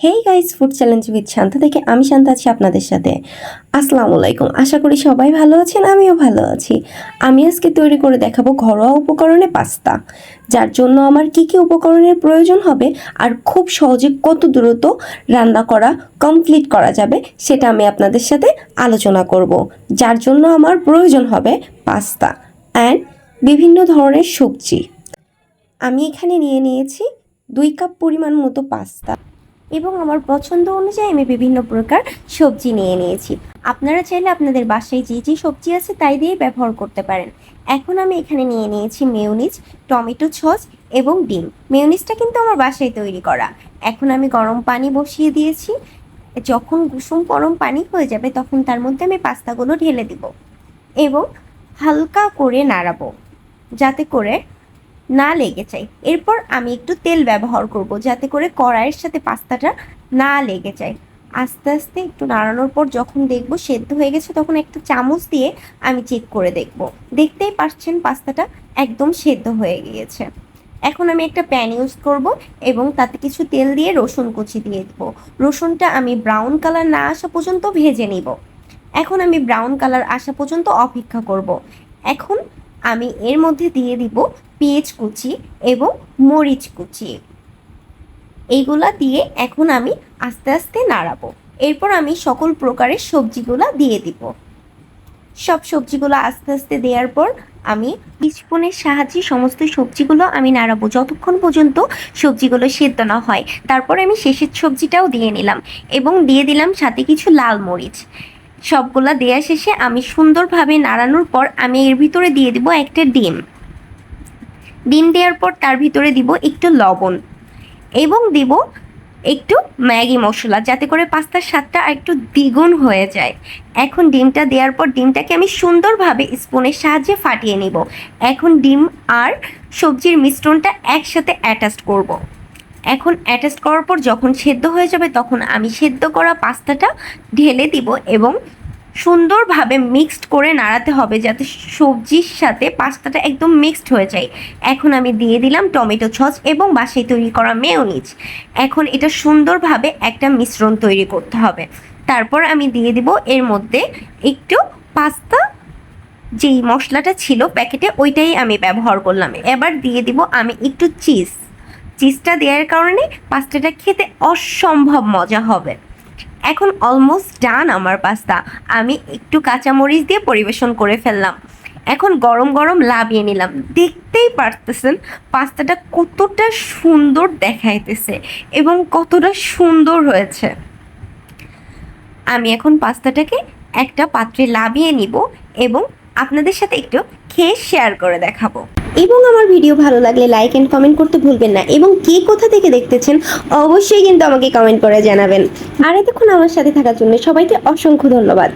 Hey guys food challenge with Shanto থেকে আমি শান্ত আছি আপনাদের সাথে। আসসালামু আলাইকুম। আশা করি সবাই ভালো আছেন, আমিও ভালো আছি। আমি আজকে তৈরি করে দেখাবো ঘরোয়া উপকরণে পাস্তা, যার জন্য আমার কি কি উপকরণের প্রয়োজন হবে আর খুব সহজে কত দ্রুত রান্না করা কমপ্লিট করা যাবে সেটা আমি আপনাদের সাথে আলোচনা করব, যার জন্য আমার প্রয়োজন হবে পাস্তা অ্যান্ড বিভিন্ন ধরনের সবজি। আমি এখানে নিয়ে নিয়েছি দুই কাপ পরিমাণ মতো পাস্তা। এবং আমার পছন্দ অনুযায়ী আমি বিভিন্ন প্রকার সবজি নিয়ে নিয়েছি। আপনারা চাইলে আপনাদের বাসায় যে যে সবজি আছে তাই দিয়ে ব্যবহার করতে পারেন। এখন আমি এখানে নিয়ে নিয়েছি মেয়োনিজ, টমেটো সস এবং ডিম। মেয়োনিজটা কিন্তু আমার বাসায় তৈরি করা। এখন আমি গরম পানি বসিয়ে দিয়েছি। যখন কুসুম গরম পানি হয়ে যাবে তখন তার মধ্যে আমি পাস্তাগুলো ঢেলে দিব এবং হালকা করে নাড়াবো। যাতে করে না লেগে যায়। এরপর আমি একটু তেল ব্যবহার করব যাতে করে কড়াইয়ের সাথে পাস্তাটা না লেগে যায়। আস্তে আস্তে একটু নাড়ানোর পর যখন দেখব সেদ্ধ হয়ে গেছে তখন একটা চামচ দিয়ে আমি চেক করে দেখব। দেখতেই পাচ্ছেন পাস্তাটা একদম সেদ্ধ হয়ে গিয়েছে। এখন আমি একটা প্যান ইউজ করব এবং তাতে কিছু তেল দিয়ে রসুন কুচি দিয়ে দেবো। রসুনটা আমি ব্রাউন কালার না আসা পর্যন্ত ভেজে নিব। এখন আমি ব্রাউন কালার আসা পর্যন্ত অপেক্ষা করব। এখন আমি এর মধ্যে দিয়ে দিব পেঁয়াজ কুচি এবং মরিচ কুচি। এইগুলা দিয়ে এখন আমি আস্তে আস্তে নাড়াবো। এরপর আমি সকল প্রকারের সবজিগুলা দিয়ে দিব। সব সবজিগুলো আস্তে আস্তে দেওয়ার পর আমি স্পুনের সাহায্যে সমস্ত সবজিগুলো আমি নাড়াবো। যতক্ষণ পর্যন্ত সবজিগুলো সেদ্ধ না হয়, তারপর আমি শেষের সবজিটাও দিয়ে নিলাম এবং দিয়ে দিলাম সাথে কিছু লাল মরিচ। সবগুলা দেওয়া শেষে আমি সুন্দরভাবে নাড়ানোর পর আমি এর ভিতরে দিয়ে দিব একটা ডিম। ডিম দেওয়ার পর তার ভিতরে দিব একটু লবণ এবং দিব একটু ম্যাগি মশলা যাতে করে পাস্তার স্বাদটা একটু দ্বিগুণ হয়ে যায়। এখন ডিমটা দেওয়ার পর ডিমটাকে আমি সুন্দরভাবে স্পুনের সাহায্যে ফাটিয়ে নিব। এখন ডিম আর সবজির মিশ্রণটা একসাথে অ্যাটাচ করব। এখন অ্যাটাচ করার পর যখন সেদ্ধ হয়ে যাবে তখন আমি সেদ্ধ করা পাস্তাটা ঢেলে দিব এবং সুন্দরভাবে মিক্সড করে নাড়াতে হবে যাতে সবজির সাথে পাস্তাটা একদম মিক্সড হয়ে যায়। এখন আমি দিয়ে দিলাম টমেটো সস এবং বাসায় তৈরি করা মেয়োনিজ এখন এটা সুন্দরভাবে একটা মিশ্রণ তৈরি করতে হবে। তারপর আমি দিয়ে দিব এর মধ্যে একটু পাস্তা। যেই মশলাটা ছিল প্যাকেটে ওইটাই আমি ব্যবহার করলাম। এবার দিয়ে দিব আমি একটু চিজ চিজটা দেওয়ার কারণে পাস্তাটা খেতে অসম্ভব মজা হবে। এখন অলমোস্ট ডান আমার পাস্তা। আমি একটু কাঁচামরিচ দিয়ে পরিবেশন করে ফেললাম। এখন গরম গরম লাভিয়ে নিলাম। দেখতেই পারতেছেন পাস্তাটা কতটা সুন্দর দেখাইতেছে এবং কতটা সুন্দর হয়েছে। আমি এখন পাস্তাটাকে একটা পাত্রে লাভিয়ে নিব এবং আপনাদের সাথে একটু খেয়ে শেয়ার করে দেখাবো। এবং আমার ভিডিও ভালো লাগলে লাইক অ্যান্ড কমেন্ট করতে ভুলবেন না। এবং কে কোথা থেকে দেখতেছেন, অবশ্যই কিন্তু আমাকে কমেন্ট করে জানাবেন। আর এতক্ষণ আমার সাথে থাকার জন্য সবাইকে অসংখ্য ধন্যবাদ।